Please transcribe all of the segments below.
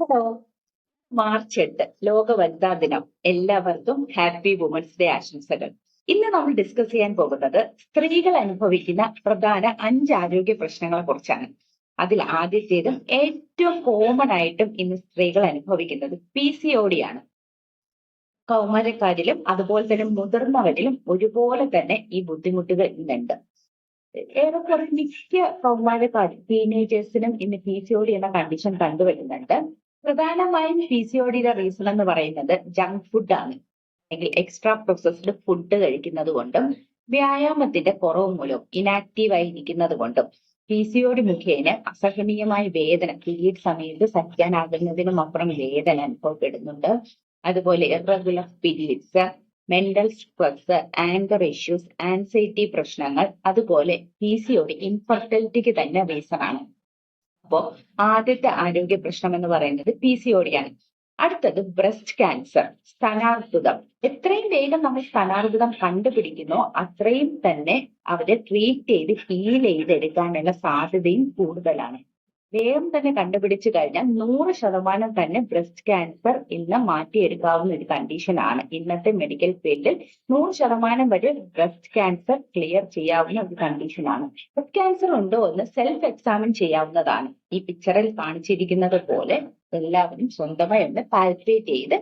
Hello March എട്ട് ലോക വനിതാ ദിനം. എല്ലാവർക്കും ഹാപ്പി വുമൻസ് ഡേ ആശംസകൾ. ഇന്ന് നമ്മൾ ഡിസ്കസ് ചെയ്യാൻ പോകുന്നത് സ്ത്രീകൾ അനുഭവിക്കുന്ന പ്രധാന അഞ്ച് ആരോഗ്യ പ്രശ്നങ്ങളെ കുറിച്ചാണ്. അതിൽ ആദ്യത്തേതും ഏറ്റവും കോമൺ ആയിട്ടും ഇന്ന് സ്ത്രീകൾ അനുഭവിക്കുന്നത് പി സി ഒ ഡി ആണ്. കൗമാരക്കാരിലും അതുപോലെ തന്നെ മുതിർന്നവരിലും ഒരുപോലെ തന്നെ ഈ ബുദ്ധിമുട്ടുകൾ ഇന്നുണ്ട്. ഏറെക്കുറെ മിക്ക കൗമാരക്കാരും ടീനേജേഴ്സിനും ഇന്ന് പി സി ഒ ഡി എന്ന കണ്ടീഷൻ കണ്ടുവരുന്നുണ്ട്. പ്രധാനമായും പി സി ഒടിയുടെ റീസൺ എന്ന് പറയുന്നത് ജങ്ക് ഫുഡ് ആണ്. അല്ലെങ്കിൽ എക്സ്ട്രാ പ്രോസസ്ഡ് ഫുഡ് കഴിക്കുന്നത് കൊണ്ടും വ്യായാമത്തിന്റെ കുറവ് മൂലവും ഇനാക്റ്റീവ് ആയിരിക്കുന്നത് കൊണ്ടും പി സി ഒടി മുഖേന അസഹനീയമായ വേദന പീരീഡ് സമയത്ത് സഹിക്കാനാകുന്നതിനും അപ്പുറം വേദന അനുഭവപ്പെടുന്നുണ്ട്. അതുപോലെ irregular periods mental stress anger issues anxiety പ്രശ്നങ്ങൾ അതുപോലെ പി സി ഒടി ഇൻഫെർട്ടിലിറ്റിക്ക് തന്നെ റീസൺ ആണ്. അപ്പോ ആദ്യത്തെ ആരോഗ്യ പ്രശ്നം എന്ന് പറയുന്നത് പി സി ഒ ഡി ആണ്. അടുത്തത് ബ്രസ്റ്റ് ക്യാൻസർ സ്ഥാനാർബുദം. എത്രയും വേഗം നമ്മൾ സ്ഥാനാർബുദം കണ്ടുപിടിക്കുന്നോ അത്രയും തന്നെ അവരെ ട്രീറ്റ് ചെയ്ത് ഹീൽ ചെയ്തെടുക്കാനുള്ള സാധ്യതയും കൂടുതലാണ്. വേഗം തന്നെ കണ്ടുപിടിച്ചു കഴിഞ്ഞാൽ നൂറ് ശതമാനം തന്നെ ബ്രസ്റ്റ് ക്യാൻസർ ഇന്ന് മാറ്റിയെടുക്കാവുന്ന ഒരു കണ്ടീഷനാണ് ഇന്നത്തെ മെഡിക്കൽ ഫീൽഡിൽ നൂറ് ശതമാനം വരെ ബ്രസ്റ്റ് ക്യാൻസർ ക്ലിയർ ചെയ്യാവുന്ന ഒരു കണ്ടീഷനാണ് ബ്രസ്റ്റ് ക്യാൻസർ ഉണ്ടോ എന്ന് സെൽഫ് എക്സാമിൻ ചെയ്യാവുന്നതാണ്. ഈ പിക്ചറിൽ കാണിച്ചിരിക്കുന്നത് പോലെ എല്ലാവരും സ്വന്തമായി ഒന്ന് പാൽപ്പേറ്റ് ചെയ്ത്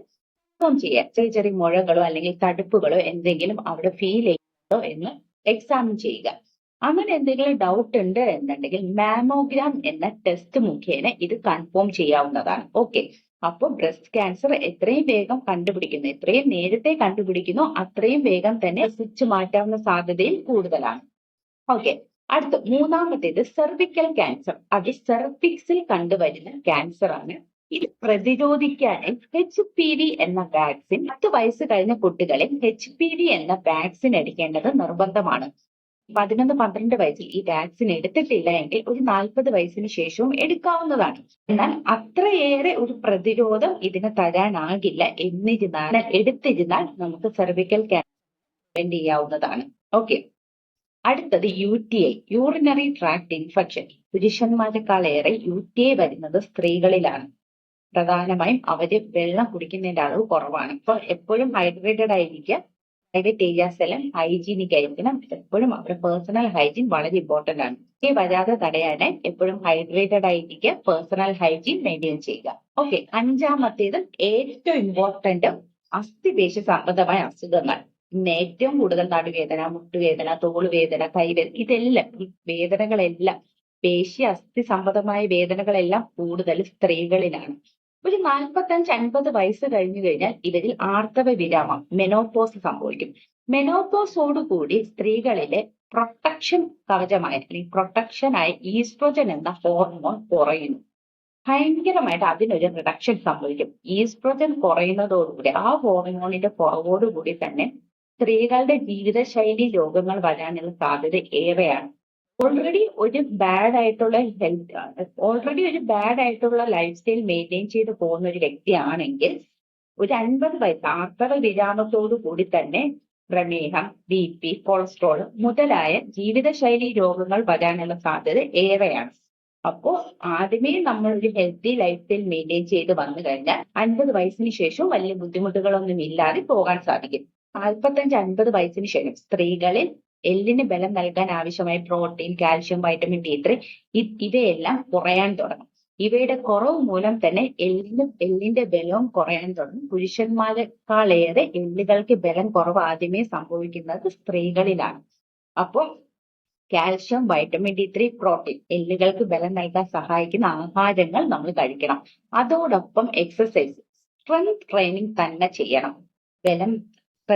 കൺഫേം ചെയ്യാം ചെറിയ ചെറിയ മുഴകളോ അല്ലെങ്കിൽ തടുപ്പുകളോ എന്തെങ്കിലും അവിടെ ഫീൽ ചെയ്യുന്നുണ്ടോ എന്ന് എക്സാമിൻ ചെയ്യുക. അങ്ങനെ എന്തെങ്കിലും ഡൗട്ട് ഉണ്ട് എന്നുണ്ടെങ്കിൽ മാമോഗ്രാം എന്ന ടെസ്റ്റ് മുഖേന ഇത് കൺഫേം ചെയ്യാവുന്നതാണ്. ഓക്കെ അപ്പോൾ ബ്രസ്റ്റ് ക്യാൻസർ എത്രയും വേഗം കണ്ടുപിടിക്കുന്നു. എത്രയും നേരത്തെ കണ്ടുപിടിക്കുന്നു അത്രയും വേഗം തന്നെ സ്വിച്ച് മാറ്റാവുന്ന സാധ്യതയും കൂടുതലാണ്. ഓക്കെ അടുത്ത മൂന്നാമത്തേത് സെർവിക്കൽ ക്യാൻസർ അത് സെർവിക്സിൽ കണ്ടുവരുന്ന ക്യാൻസർ ആണ്. ഇത് പ്രതിരോധിക്കാനായി എച്ച് പി വി എന്ന വാക്സിൻ പത്ത് വയസ്സ് കഴിഞ്ഞ കുട്ടികളിൽ എച്ച് പി വി എന്ന വാക്സിൻ എടുക്കേണ്ടത് നിർബന്ധമാണ്. പതിനൊന്ന് പന്ത്രണ്ട് വയസ്സിൽ ഈ വാക്സിൻ എടുത്തിട്ടില്ല എങ്കിൽ ഒരു നാൽപ്പത് വയസ്സിന് ശേഷവും എടുക്കാവുന്നതാണ്. എന്നാൽ അത്രയേറെ ഒരു പ്രതിരോധം ഇതിന് തരാനാകില്ല. എന്നിരുന്നാൽ എടുത്തിരുന്നാൽ നമുക്ക് സെർവിക്കൽ ക്യാൻസർ ചെയ്യാവുന്നതാണ്. ഓക്കെ അടുത്തത് U T I urinary tract infection പുരുഷന്മാരെക്കാളേറെ U T I വരുന്നത് സ്ത്രീകളിലാണ്. പ്രധാനമായും അവർ വെള്ളം കുടിക്കുന്നതിന്റെ അളവ് കുറവാണ്. ഇപ്പൊ എപ്പോഴും ഹൈഡ്രേറ്റഡ് ആയിരിക്കുക. പ്രൈവറ്റ് ഏരിയാസ് എല്ലാം ഹൈജീനിക് ആയിരിക്കണം എപ്പോഴും അവരുടെ പേഴ്സണൽ ഹൈജീൻ വളരെ ഇമ്പോർട്ടന്റ് ആണ്. ഈ വരാതെ തടയാനായി എപ്പോഴും ഹൈഡ്രേറ്റഡ് ആയിരിക്കുക പേഴ്സണൽ ഹൈജീൻ മെയിന്റെയിൻ ചെയ്യുക. ഓക്കെ അഞ്ചാമത്തേത് ഏറ്റവും ഇമ്പോർട്ടന്റ് അസ്ഥിപേശി സംബന്ധമായ അസുഖങ്ങൾ. ഇന്ന് ഏറ്റവും കൂടുതൽ നടുവേദന മുട്ടുവേദന തോളുവേദന കൈവേദന ഇതെല്ലാം ഈ വേദനകളെല്ലാം പേശി അസ്ഥി സംബന്ധമായ വേദനകളെല്ലാം കൂടുതൽ സ്ത്രീകളിലാണ്. ഒരു നാൽപ്പത്തഞ്ച് അൻപത് വയസ്സ് കഴിഞ്ഞു കഴിഞ്ഞാൽ ഇവരിൽ ആർത്തവ വിരാമം മെനോപോസ് സംഭവിക്കും. മെനോപോസോടുകൂടി സ്ത്രീകളിലെ പ്രൊട്ടക്ഷൻ കവചമായ അല്ലെങ്കിൽ പ്രൊട്ടക്ഷനായ ഈസ്ട്രോജൻ എന്ന ഹോർമോൺ കുറയുന്നു. ഭയങ്കരമായിട്ട് അതിനൊരു റിഡക്ഷൻ സംഭവിക്കും. ഈസ്ട്രോജൻ കുറയുന്നതോടുകൂടി ആ ഹോർമോണിന്റെ കുറവോടുകൂടി തന്നെ സ്ത്രീകളുടെ ജീവിതശൈലി രോഗങ്ങൾ വരാനുള്ള സാധ്യത ഏറെയാണ്. ഓൾറെഡി ഒരു ബാഡ് ആയിട്ടുള്ള ഹെൽത്ത് ഓൾറെഡി ഒരു ബാഡ് ആയിട്ടുള്ള ലൈഫ് സ്റ്റൈൽ മെയിന്റെയിൻ ചെയ്ത് പോകുന്ന ഒരു വ്യക്തിയാണെങ്കിൽ ഒരു അൻപത് വയസ്സ് ആർത്തവ വിരാമത്തോടു കൂടി തന്നെ പ്രമേഹം ബി പി കൊളസ്ട്രോൾ മുതലായ ജീവിതശൈലി രോഗങ്ങൾ വരാനുള്ള സാധ്യത ഏറെയാണ്. അപ്പോ ആദ്യമേ നമ്മൾ ഒരു ഹെൽത്തി ലൈഫ് സ്റ്റൈൽ മെയിന്റെയിൻ ചെയ്ത് വന്നു കഴിഞ്ഞാൽ അൻപത് വയസ്സിന് ശേഷം വലിയ ബുദ്ധിമുട്ടുകളൊന്നും ഇല്ലാതെ പോകാൻ സാധിക്കും. നാൽപ്പത്തഞ്ച് അൻപത് വയസ്സിന് ശേഷം സ്ത്രീകളിൽ എല്ലിന് ബലം നൽകാൻ ആവശ്യമായ protein calcium vitamin D three ഇവയെല്ലാം കുറയാൻ തുടങ്ങും. ഇവയുടെ കുറവ് മൂലം തന്നെ എല്ലിനും എല്ലിന്റെ ബലവും കുറയാൻ തുടങ്ങും. പുരുഷന്മാരെക്കാളേറെ എല്ലുകൾക്ക് ബലം കുറവ് ആദ്യമേ സംഭവിക്കുന്നത് സ്ത്രീകളിലാണ്. അപ്പോൾ calcium vitamin D three protein എല്ലുകൾക്ക് ബലം നൽകാൻ സഹായിക്കുന്ന ആഹാരങ്ങൾ നമ്മൾ കഴിക്കണം. അതോടൊപ്പം എക്സസൈസ് സ്ട്രെങ്ത് ട്രെയിനിങ് തന്നെ ചെയ്യണം. ബലം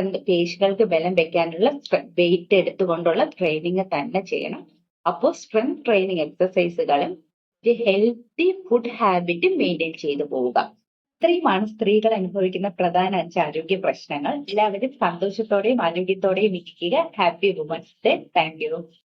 പേശികൾക്ക് ബലം വെക്കാനുള്ള വെയിറ്റ് എടുത്തുകൊണ്ടുള്ള ട്രെയിനിങ് തന്നെ ചെയ്യണം. അപ്പോൾ സ്ട്രെങ്ത് ട്രെയിനിങ് എക്സസൈസുകളും ഒരു ഹെൽത്തി ഫുഡ് ഹാബിറ്റ് മെയിന്റെയിൻ ചെയ്തു പോവുക. ഇത്രയുമാണ് സ്ത്രീകൾ അനുഭവിക്കുന്ന പ്രധാന അഞ്ച് ആരോഗ്യ പ്രശ്നങ്ങൾ. എല്ലാവരും സന്തോഷത്തോടെയും ആരോഗ്യത്തോടെയും ഇരിക്കുക. Happy women's day thank you